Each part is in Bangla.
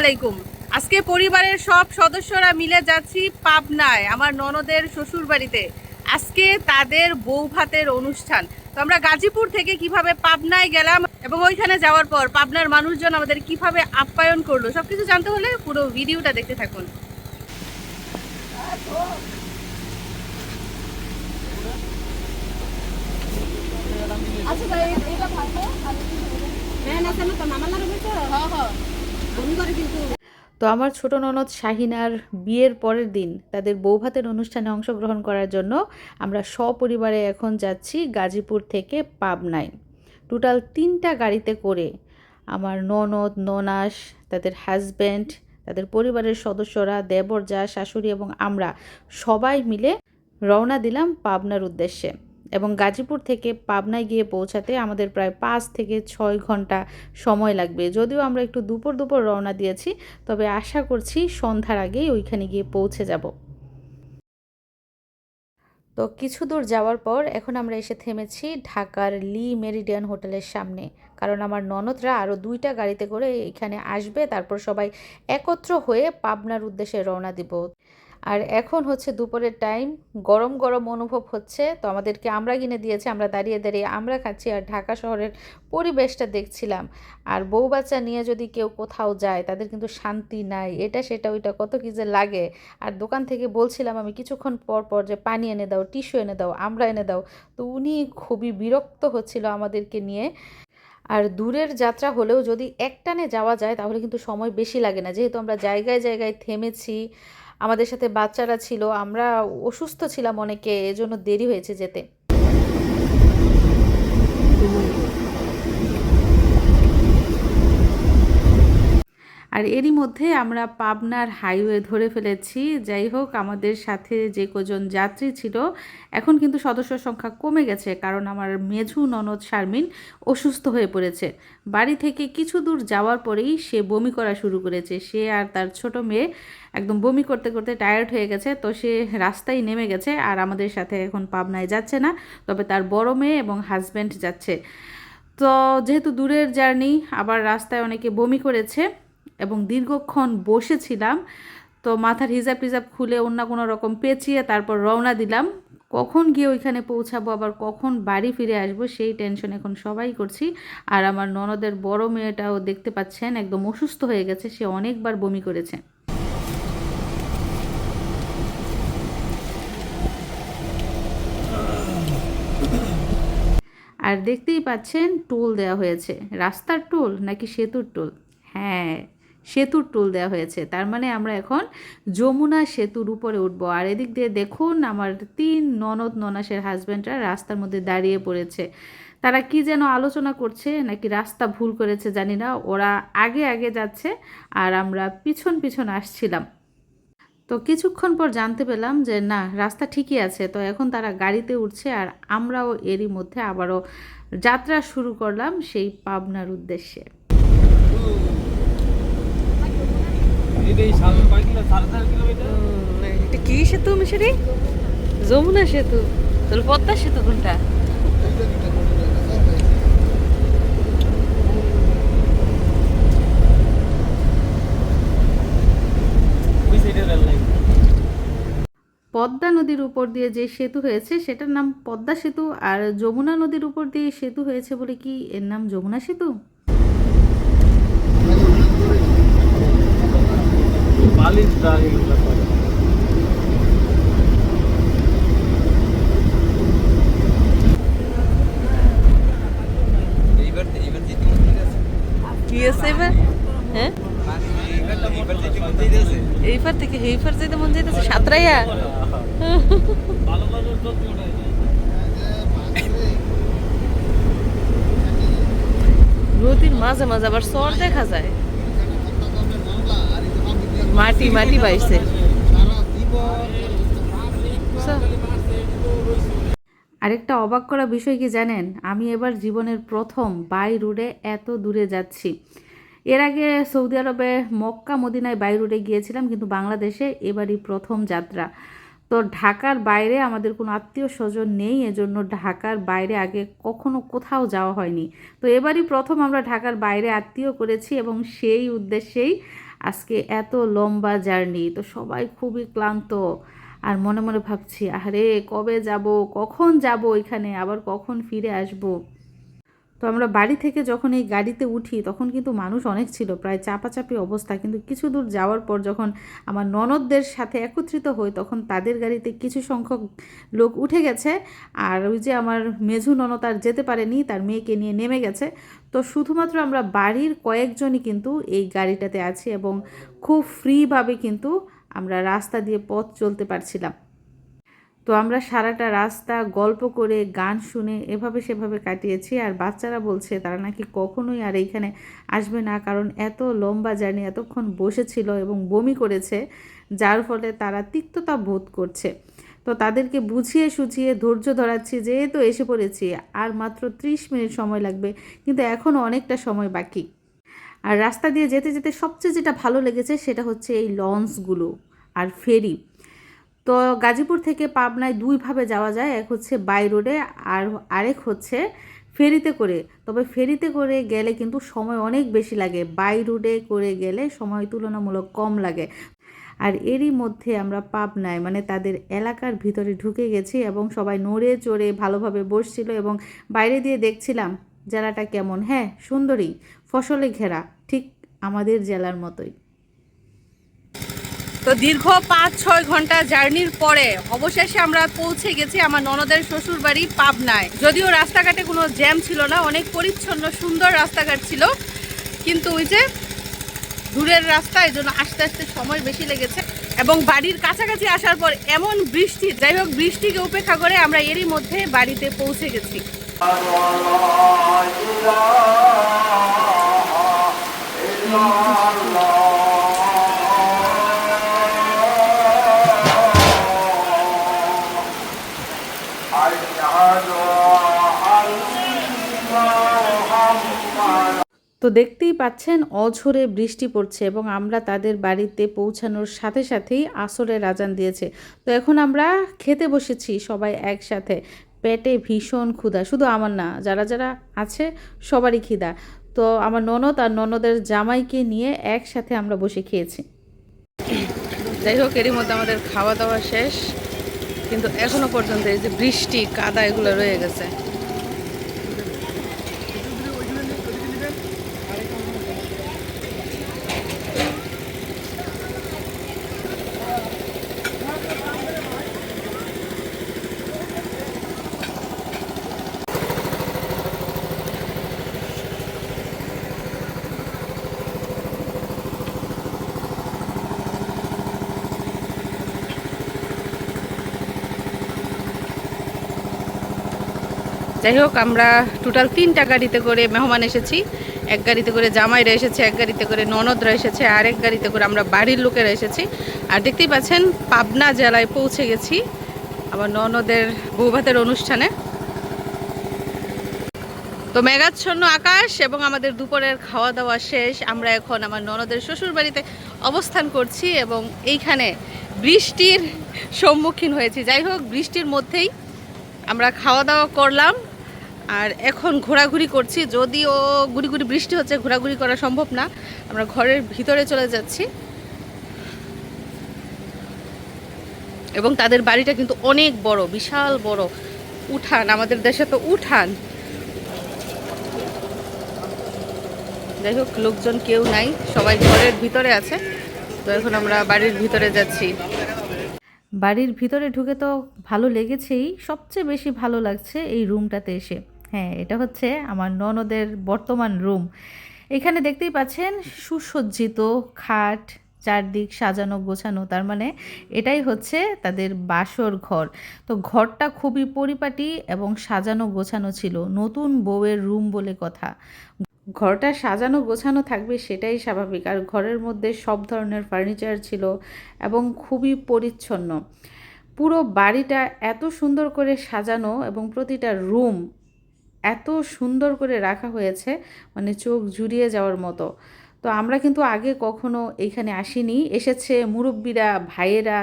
আলাইকুম। আজকে পরিবারের সব সদস্যরা মিলে যাচ্ছি পাবনায় আমার ননদের শ্বশুর বাড়িতে আজকে তাদের বউ ভাতের অনুষ্ঠান। তো আমরা গাজীপুর থেকে কীভাবে পাবনায় গেলাম এবং ওইখানে যাওয়ার পর পাবনার মানুষজন আমাদের কীভাবে আপ্যায়ন করল সবকিছু জানতে হলে পুরো ভিডিওটা দেখতে থাকুন। আচ্ছা এটা ভালো। হ্যাঁ না তো আমার ছোট ননদ শাহিনার বিয়ের পরের দিন তাদের বৌভাতের অনুষ্ঠানে অংশগ্রহণ করার জন্য আমরা সপরিবারে এখন যাচ্ছি গাজীপুর থেকে পাবনায়। টোটাল তিনটা গাড়িতে করে আমার ননদ, ননাস, তাদের হাজব্যান্ড তাদের পরিবারের সদস্যরা, দেবর যা, শাশুড়ি এবং আমরা সবাই মিলে রওনা দিলাম পাবনার উদ্দেশ্যে। এবং গাজীপুর থেকে পাবনায় গিয়ে পৌঁছাতে আমাদের প্রায় পাঁচ থেকে ছয় ঘণ্টা সময় লাগবে। যদিও আমরা একটু দুপুর দুপুর রওনা দিয়েছি, তবে আশা করছি সন্ধ্যার আগেই ওইখানে গিয়ে পৌঁছে যাব। তো কিছু দূর যাওয়ার পর এখন আমরা এসে থেমেছি ঢাকার লি মেরিডিয়ান হোটেলের সামনে। কারণ আমার ননদরা আরও দুইটা গাড়িতে করে এখানে আসবে, তারপর সবাই একত্র হয়ে পাবনার উদ্দেশ্যে রওনা দিব। আর এখন হচ্ছে দুপুরের টাইম গরম গরম অনুভব হচ্ছে। তো আমাদেরকে আমরা কিনে দিয়েছে, আমরা দাঁড়িয়ে দাঁড়িয়ে আমরা খাচ্ছি আর ঢাকা শহরের পরিবেশটা দেখছিলাম। আর বউ বাচ্চা নিয়ে যদি কেউ কোথাও যায়, তাদের কিন্তু শান্তি নাই, এটা সেটা ওইটা কত কী যে লাগে। আর দোকান থেকে বলছিলাম আমি কিছুক্ষণ পর পর যে পানি এনে দাও, টিস্যু এনে দাও, আমরা এনে দাও। তো উনি খুবই বিরক্ত হচ্ছিল আমাদেরকে নিয়ে। আর দূরের যাত্রা হলেও যদি একটানে যাওয়া যায়, তাহলে কিন্তু সময় বেশি লাগে না। যেহেতু আমরা জায়গায় জায়গায় থেমেছি আমাদের সাথে বাচ্চারা ছিল আমরা অসুস্থ ছিলাম অনেকে এজন্য দেরি হয়েছে যেতে। আর এরই মধ্যে আমরা পাবনার হাইওয়ে ধরে ফেলেছি। যাই হোক, আমাদের সাথে যে কজন যাত্রী ছিল, এখন কিন্তু সদস্য সংখ্যা কমে গেছে কারণ আমার মেঝু ননদ শারমিন অসুস্থ হয়ে পড়েছে। বাড়ি থেকে কিছু দূর যাওয়ার পরেই সে বমি করা শুরু করেছে। সে আর তার ছোট মেয়ে একদম বমি করতে করতে টায়ার্ড হয়ে গেছে, তো সে রাস্তায় নেমে গেছে আর আমাদের সাথে এখন পাবনায় যাচ্ছে না, তবে তার বড় মেয়ে এবং হাজব্যান্ড যাচ্ছে। তো যেহেতু দূরের জার্নি আবার রাস্তায় অনেকে বমি করেছে এবং দীর্ঘক্ষণ বসেছিলাম, তো মাথার হিজাব টিজাব খুলে অন্য কোনো রকম পেঁচিয়ে তারপর রওনা দিলাম। কখন গিয়ে ওইখানে পৌঁছাবো, আবার কখন বাড়ি ফিরে আসব, সেই টেনশন এখন সবাই করছি। আর আমার ননদের বড় মেয়েটাও দেখতে পাচ্ছেন, একদম অসুস্থ হয়ে গেছে, সে অনেকবার বমি করেছে। আর দেখতেই পাচ্ছেন, টোল দেওয়া হয়েছে। রাস্তার টোল নাকি সেতুর টোল? হ্যাঁ। সেতুর টোল দেওয়া হয়েছে। তার মানে আমরা এখন যমুনা সেতুর উপরে উঠব। আর এদিক দিয়ে দেখুন, আমার তিন ননদ ননাসের হাজব্যান্ডরা রাস্তার মধ্যে দাঁড়িয়ে পড়েছে। তারা কি যেন আলোচনা করছে, নাকি রাস্তা ভুল করেছে জানি না। ওরা আগে আগে যাচ্ছে আর আমরা পিছন পিছন আসছিলাম। তো কিছুক্ষণ পর জানতে পেলাম যে, না, রাস্তা ঠিকই আছে। তো এখন তারা গাড়িতে উঠছে আর আমরাও এরই মধ্যে আবারও যাত্রা শুরু করলাম সেই পাবনার উদ্দেশ্যে। এটা কি সেতু মিশরি? যমুনা সেতু। তাহলে পদ্মা সেতু কোনটা? পদ্মা নদীর উপর দিয়ে যে সেতু হয়েছে সেটার নাম পদ্মা সেতু আর যমুনা নদীর উপর দিয়ে সেতু হয়েছে বলে কি এর নাম যমুনা সেতু? মন চাইতেছে কি আছে এবার হ্যাঁ? এইবার যেতে মন থেকে যেতে মন সাঁতরাইয়া। নদীর মাঝে মাঝে আবার চর দেখা যায়। মাটি মাটি বাইছে। আরেকটা অবাক করা বিষয় কি জানেন? আমি এবার জীবনের প্রথম বাই রুটে এত দূরে যাচ্ছি। এর আগে সৌদি আরবে মক্কা, মদিনায় বাই রুটে গিয়েছিলাম, কিন্তু বাংলাদেশে এবারই প্রথম যাত্রা। তো ঢাকার বাইরে আমাদের কোনো আত্মীয় স্বজন নেই, এজন্য ঢাকার বাইরে আগে কখনো কোথাও যাওয়া হয়নি। তো এবারই প্রথম আমরা ঢাকার বাইরে আত্মীয় করেছি এবং সেই উদ্দেশ্যেই আজকে এত লম্বা জার্নি, তো সবাই খুবই ক্লান্ত। আর মনে মনে ভাবছি আরে কবে যাব, কখন যাব এখানে, আবার কখন ফিরে আসব? তো আমরা বাড়ি থেকে যখন এই গাড়িতে উঠি, তখন কিন্তু মানুষ অনেক ছিল, প্রায় চাপাচাপি অবস্থা। কিন্তু কিছু দূর যাওয়ার পর যখন আমার ননদদের সাথে একত্রিত হই, তখন তাদের গাড়িতে কিছু সংখ্যক লোক উঠে গেছে। আর ওই যে আমার মেঝু ননদ আর যেতে পারেনি, তার মেয়েকে নিয়ে নেমে গেছে। তো শুধুমাত্র আমরা বাড়ির কয়েকজনই কিন্তু এই গাড়িটাতে আছি এবং খুব ফ্রিভাবে কিন্তু আমরা রাস্তা দিয়ে পথ চলতে পারছিলাম। তো আমরা সারাটা রাস্তা গল্প করে, গান শুনে এভাবে সেভাবে কাটিয়েছি। আর বাচ্চারা বলছে, তারা নাকি কখনোই আর এইখানে আসবে না, কারণ এত লম্বা জার্নি, এতক্ষণ বসেছিল এবং বমি করেছে, যার ফলে তারা তিক্ততা বোধ করছে। তো তাদেরকে বুঝিয়ে সুঝিয়ে ধৈর্য ধরাচ্ছি, যেহেতু এসে পড়েছি, আর মাত্র ত্রিশ মিনিট সময় লাগবে, কিন্তু এখনও অনেকটা সময় বাকি। আর রাস্তা দিয়ে যেতে যেতে সবচেয়ে যেটা ভালো লেগেছে, সেটা হচ্ছে এই লঞ্চগুলো আর ফেরি। তো গাজীপুর থেকে পাবনায় দুইভাবে যাওয়া যায়, এক হচ্ছে বাই রোডে আর আরেক হচ্ছে ফেরিতে করে। তবে ফেরিতে করে গেলে কিন্তু সময় অনেক বেশি লাগে। বাই রোডে করে গেলে সময় তুলনামূলক কম লাগে। আর এরই মধ্যে আমরা পাবনায় মানে তাদের এলাকার ভিতরে ঢুকে গেছি এবং সবাই নড়ে চড়ে ভালোভাবে বসছিল এবং বাইরে দিয়ে দেখছিলাম জেলাটা কেমন। হ্যাঁ সুন্দরী, ফসলে ঘেরা, ঠিক আমাদের জেলার মতোই। তো দীর্ঘ পাঁচ, ছয় ঘণ্টা জার্নির পরে অবশেষে আমরা পৌঁছে গেছি আমার ননদের শ্বশুর বাড়ি পাবনায়। যদিও রাস্তাঘাটে কোনো জ্যাম ছিল না, অনেক পরিচ্ছন্ন, সুন্দর রাস্তাঘাট ছিল। কিন্তু ওই যে দূরের রাস্তা এই জন্য আস্তে আস্তে সময় বেশি লেগেছে। এবং বাড়ির কাছাকাছি আসার পর এমন বৃষ্টি, যাই হোক বৃষ্টিকে উপেক্ষা করে আমরা এরই মধ্যে বাড়িতে পৌঁছে গেছি। তো দেখতেই পাচ্ছেন অঝোরে বৃষ্টি পড়ছে এবং আমরা তাদের বাড়িতে পৌঁছানোর সাথে সাথেই আসরের আজান দিয়েছে। তো এখন আমরা খেতে বসেছি সবাই একসাথে। পেটে ভীষণ ক্ষুধা, শুধু আমার না, যারা যারা আছে সবারই খিদা। তো আমার ননদ আর ননদের জামাইকে নিয়ে একসাথে আমরা বসে খেয়েছি। যাই হোক, এরই মধ্যে আমাদের খাওয়া দাওয়া শেষ। কিন্তু এখনও পর্যন্ত এই যে বৃষ্টি, কাদা, এগুলো রয়ে গেছে। যাই হোক, আমরা টোটাল তিনটা গাড়িতে করে মেহমান এসেছি। এক গাড়িতে করে জামাইরা এসেছে, এক গাড়িতে করে ননদরা এসেছে, আর এক গাড়িতে করে আমরা বাড়ির লোকেরা এসেছি। আর দেখতেই পাচ্ছেন, পাবনা জেলায় পৌঁছে গেছি আমার ননদের বৌভাতের অনুষ্ঠানে। তো মেঘাচ্ছন্ন আকাশ এবং আমাদের দুপুরের খাওয়া দাওয়া শেষ। আমরা এখন আমার ননদের শ্বশুর বাড়িতে অবস্থান করছি এবং এইখানে বৃষ্টির সম্মুখীন হয়েছি। যাই হোক, বৃষ্টির মধ্যেই আমরা খাওয়া দাওয়া করলাম। আর এখন ঘোরাঘুরি করছি, যদিও গুড়ি গুড়ি বৃষ্টি হচ্ছে, ঘোরাঘুরি করা সম্ভব না। আমরা ঘরের ভিতরে চলে যাচ্ছি। এবং তাদের বাড়িটা কিন্তু অনেক বড়, বিশাল বড়। উঠান, আমাদের দেশে তো উঠান। যাই হোক, লোকজন কেউ নাই, সবাই ঘরের ভিতরে আছে। তো এখন আমরা বাড়ির ভিতরে যাচ্ছি। বাড়ির ভিতরে ঢুকে তো ভালো লেগেছেই, সবচেয়ে বেশি ভালো লাগছে এই রুমটাতে এসে। হ্যাঁ এটা হচ্ছে আমার ননদের বর্তমান রুম। এখানে দেখতেই পাচ্ছেন সুসজ্জিত খাট, চারদিক সাজানো, গোছানো, তার মানে এটাই হচ্ছে তাদের বাসর ঘর। তো ঘরটা খুবই পরিপাটি এবং সাজানো, গোছানো ছিল, নতুন বউয়ের রুম বলে কথা। ঘরটা সাজানো, গোছানো থাকবে সেটাই স্বাভাবিক, আর ঘরের মধ্যে সব ধরনের ফার্নিচার ছিল এবং খুবই পরিচ্ছন্ন। পুরো বাড়িটা এত সুন্দর করে সাজানো এবং প্রতিটা রুম এত সুন্দর করে রাখা হয়েছে মানে চোখ জুড়িয়ে যাওয়ার মতো। তো আমরা কিন্তু আগে কখনো এইখানে আসিনি। এসেছে মুরব্বীরা, ভাইয়েরা,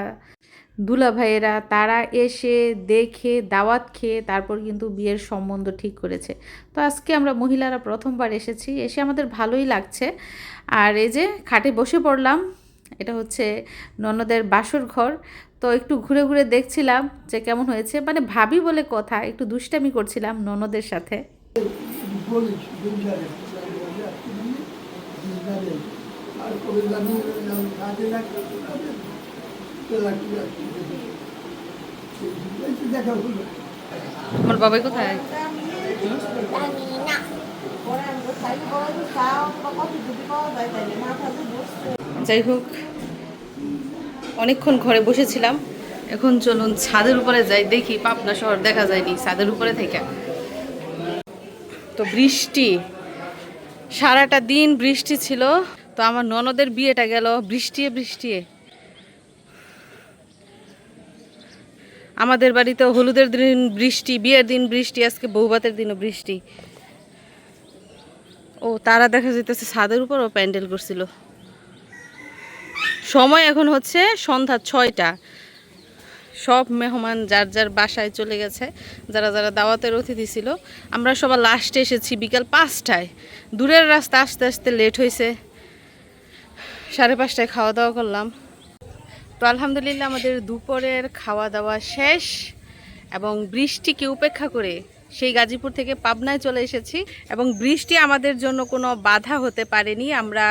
দুলা ভাইয়েরা, তারা এসে দেখে, দাওয়াত খেয়ে তারপর কিন্তু বিয়ের সম্বন্ধ ঠিক করেছে। তো আজকে আমরা মহিলারা প্রথমবার এসেছি, এসে আমাদের ভালোই লাগছে। আর এই যে খাটে বসে পড়লাম, এটা হচ্ছে ননদের বাসর ঘর। তো একটু ঘুরে ঘুরে দেখছিলাম যে কেমন হয়েছে। মানে ভাবি বলে কথা, একটু দুষ্টামি করছিলাম ননদের সাথে। আমার বাবাই কোথায়? যাই হোক অনেকক্ষণ ঘরে বসেছিলাম। এখন চলুন ছাদের উপরে যাই, দেখি পাবনা শহর দেখা যায়নি ছাদের উপরে থেকে। তো বৃষ্টি, সারাটা দিন বৃষ্টি ছিল, তো আমার ননদের বিয়েটা গেল, বৃষ্টিয়ে বৃষ্টিয়ে। আমাদের বাড়িতে হলুদের দিন বৃষ্টি, বিয়ের দিন বৃষ্টি, আজকে বৌভাতের দিনও বৃষ্টি। ও, তারা দেখা যেতেছে ছাদের উপরও প্যান্ডেল করছিল। সময় এখন হচ্ছে সন্ধ্যা ছয়টা। সব মেহমান যার যার বাসায় চলে গেছে, যারা যারা দাওয়াতের অতিথি ছিল, আমরা সবার লাস্টে এসেছি বিকাল পাঁচটায়। দূরের রাস্তা আস্তে আস্তে লেট হয়েছে। সাড়ে পাঁচটায় খাওয়া দাওয়া করলাম। তো আলহামদুলিল্লাহ আমাদের দুপুরের খাওয়া দাওয়া শেষ এবং বৃষ্টিকে উপেক্ষা করে সেই গাজীপুর থেকে পাবনায় চলে এসেছি এবং বৃষ্টি আমাদের জন্য কোনো বাধা হতে পারেনি। আমরা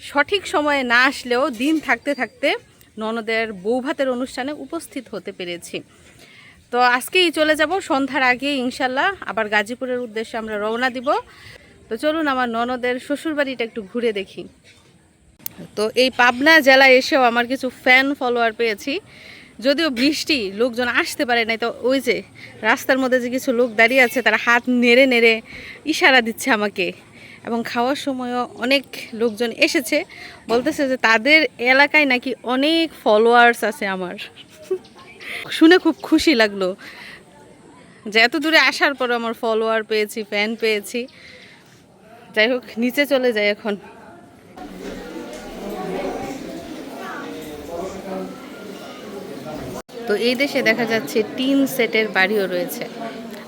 সঠিক সময়ে না আসলেও দিন থাকতে থাকতে ননদের বৌভাতের অনুষ্ঠানে উপস্থিত হতে পেরেছি। তো আজকেই চলে যাব, সন্ধ্যার আগে ইনশাল্লাহ আবার গাজীপুরের উদ্দেশ্যে আমরা রওনা দিব। তো চলুন আমার ননদের শ্বশুরবাড়িটা একটু ঘুরে দেখি। তো এই পাবনা জেলায় এসেও আমার কিছু ফ্যান ফলোয়ার পেয়েছি। যদিও বৃষ্টি, লোকজন আসতে পারে নাই, তো ওই যে রাস্তার মধ্যে যে কিছু লোক দাঁড়িয়ে আছে, তারা হাত নেড়ে নেড়ে ইশারা দিচ্ছে আমাকে। এবং খাওয়ার সময়ও অনেক লোকজন এসেছে। বলতেছে যে তাদের এলাকায় নাকি অনেক ফলোয়ার্স আছে আমার। শুনে খুব খুশি লাগল যে এত দূরে আসার পর আমার ফলোয়ার পেয়েছি ফ্যান পেয়েছি। যাই হোক, নিচে চলে যাই এখন। তো এই দেশে দেখা যাচ্ছে টিন সেটের বাড়িও রয়েছে।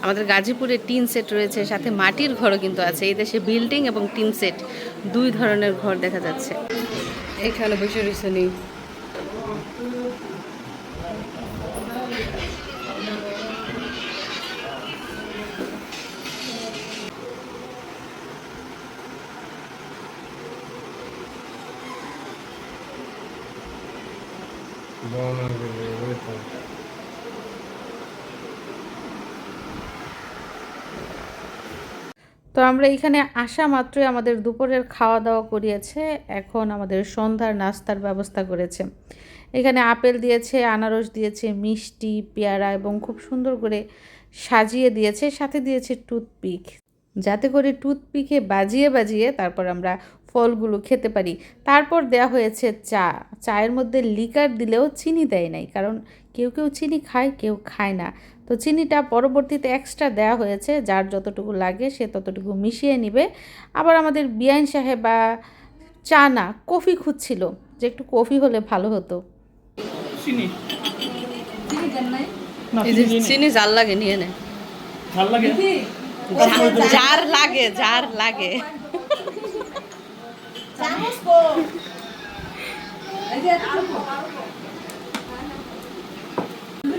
আমাদের গাজীপুরে টিন সেট রয়েছে সাথে মাটির ঘরও কিন্তু আছে। এই দেশে বিল্ডিং এবং টিন সেট দুই ধরনের ঘর দেখা যাচ্ছে। এখানে বসে রয়েছে নেই তো আমরা এখানে আসা মাত্রই আমাদের দুপুরের খাওয়া দাওয়া করিয়েছে। এখন আমাদের সন্ধ্যার নাস্তার ব্যবস্থা করেছে। এখানে আপেল দিয়েছে, আনারস দিয়েছে, মিষ্টি, পেয়ারা এবং খুব সুন্দর করে সাজিয়ে দিয়েছে। সাথে দিয়েছে টুথপিক। যাতে করে টুথপিকে বাজিয়ে বাজিয়ে তারপর আমরা ফলগুলো খেতে পারি। তারপর দেয়া হয়েছে চা। চায়ের মধ্যে লিকার দিলেও চিনি দেয় নাই, কারণ কেউ কেউ চিনি খায় কেউ খায় না। তো চিনিটা পরবর্তীতে এক্সট্রা দেওয়া হয়েছে যার যতটুকু লাগে সে ততটুকু মিশিয়ে নিবে। আবার আমাদের বিয়াইন সাহেব বা চা না কফি খুঁজছিল যে একটু কফি হলে ভালো হতো। চিনি? চিনি জাল লাগে নিয়ে নেয় ভালো লাগে? যার লাগে। যার লাগে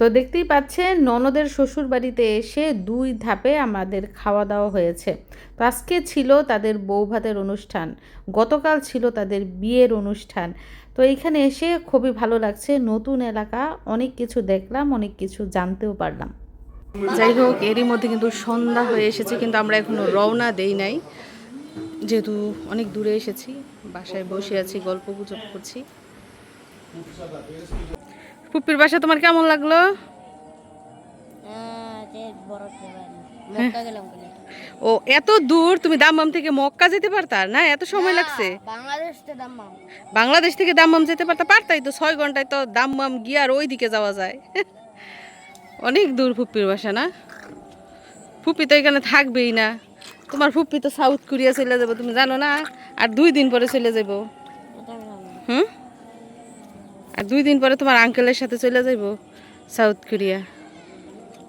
তো দেখতেই পাচ্ছেন, ননদের শ্বশুর বাড়িতে এসে দুই ধাপে আমাদের খাওয়া দাওয়া হয়েছে। তো আজকে ছিল তাদের বৌভাতের অনুষ্ঠান, গতকাল ছিল তাদের বিয়ের অনুষ্ঠান। তো এইখানে এসে খুবই ভালো লাগছে, নতুন এলাকা, অনেক কিছু দেখলাম, অনেক কিছু জানতেও পারলাম। যাই হোক, এরই মধ্যে কিন্তু সন্ধ্যা হয়ে এসেছে, কিন্তু আমরা এখনও রওনা দেই নাই। যেহেতু অনেক দূরে এসেছি, বাসায় বসে আছি, গল্প গুজব করছি। পুপির বাসা তোমার কেমন লাগল? বলে ও এত দূর? তুমি দাম্মাম থেকে মক্কা যেতে পারতা? না এত সময় লাগছে? বাংলাদেশ থেকে দাম্মাম যেতে পারতা? পারতাই তো ছয় ঘন্টায় তো দাম্মাম গিয়ে আর ওই দিকে যাওয়া যায়। অনেক দূর ফুপ্পির বাসা না? ফুপ্পি তো এখানে থাকবেই না। তোমার ফুপ্পি তো সাউথ কোরিয়া চলে যাব তুমি জানো না? আর দুই দিন পরে চলে যাব। হুম? আর দুই দিন পরে তোমার আঙ্কেলের সাথে চলে যাইব সাউথ কোরিয়া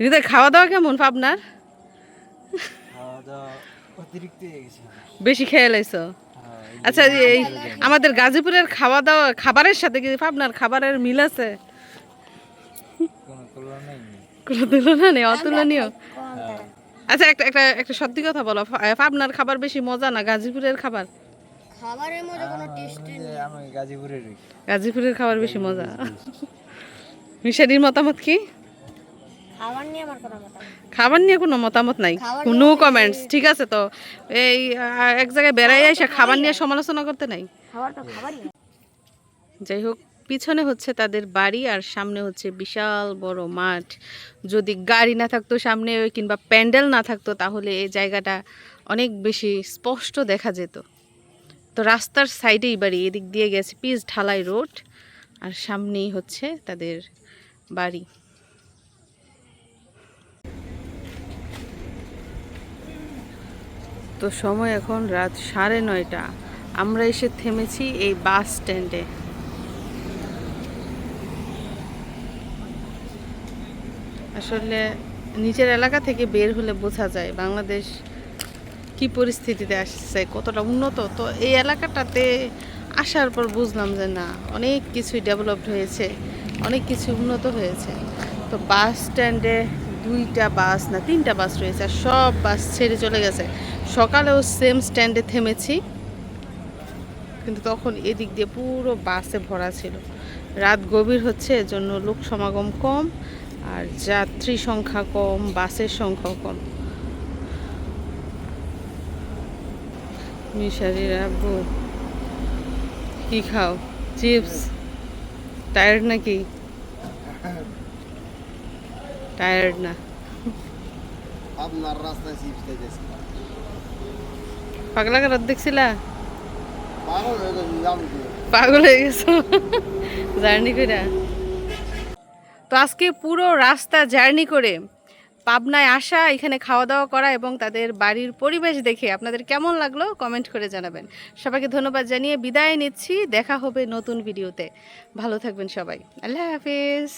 হৃদয় খাওয়া দাওয়া কেমন পাবনার? হয়ে বেশি খেয়ে লাইছো? আচ্ছা এই আমাদের গাজীপুরের খাওয়া দাওয়া খাবারের সাথে কি পাবনার খাবারের মিল আছে? কোনো তুলনা নেই অতুলনীয়। আচ্ছা একটা একটা একটা সত্যি কথা বলো পাবনার খাবার বেশি মজা না গাজীপুরের খাবার? খাবারের মধ্যে কোনো টেস্ট আমি যে আমি গাজীপুরের গাজীপুরের খাবার বেশি মজা। মিশারির মতামত কি? খাবার নিয়ে আমার কোনো মতামত খাবার নিয়ে কোনো মতামত নাই? কোনো কমেন্টস ঠিক আছে তো। এই এক জায়গায় বেড়াই এসে খাবার নিয়ে সমালোচনা করতে নাই? খাবার তো খাবারই যাই হোক পিছনে হচ্ছে তাদের বাড়ি আর সামনে হচ্ছে বিশাল বড় মাঠ। যদি গাড়ি না থাকতো সামনে কিংবা প্যান্ডেল না থাকতো তাহলে এই জায়গাটা অনেক বেশি স্পষ্ট দেখা যেত। তো রাস্তার সাইডেই বাড়ি, এদিক দিয়ে গেছে পিস ঢালাই রোড আর সামনেই হচ্ছে তাদের বাড়ি। তো সময় এখন রাত সাড়ে নয়টা। আমরা এসে থেমেছি এই বাস স্ট্যান্ডে। আসলে নিচের এলাকা থেকে বের হলে বোঝা যায়, বাংলাদেশ কি পরিস্থিতিতে আসছে, কতটা উন্নত? তো এই এলাকাটাতে আসার পর বুঝলাম যে না, অনেক কিছুই ডেভেলপড হয়েছে, অনেক কিছু উন্নত হয়েছে। তো বাস স্ট্যান্ডে দুইটা বাস না, তিনটা বাস রয়েছে আর সব বাস ছেড়ে চলে গেছে। সকালেও সেম স্ট্যান্ডে থেমেছি, কিন্তু তখন এদিক দিয়ে পুরো বাসে ভরা ছিল। রাত গভীর হচ্ছে এজন্য লোক সমাগম কম আর যাত্রী সংখ্যা কম বাসের সংখ্যাও কম। মিশারির আব্বু কি খাও? চিপস? টায়ার্ড নাকি? টায়ার্ড না। আপনার রাস্তায় চিপস খাইতেছে। পাগলা কারাত দেখছিলা? পাগল হয়ে গেছো জার্নি করে তো আজকে পুরো রাস্তা জার্নি করে পাবনায় আসা, এখানে খাওয়া দাওয়া করা এবং তাদের বাড়ির পরিবেশ দেখে আপনাদের কেমন লাগল কমেন্ট করে জানাবেন। সবাইকে ধন্যবাদ জানিয়ে বিদায় নিচ্ছি। দেখা হবে নতুন ভিডিওতে। ভালো থাকবেন সবাই। আল্লাহ হাফিজ।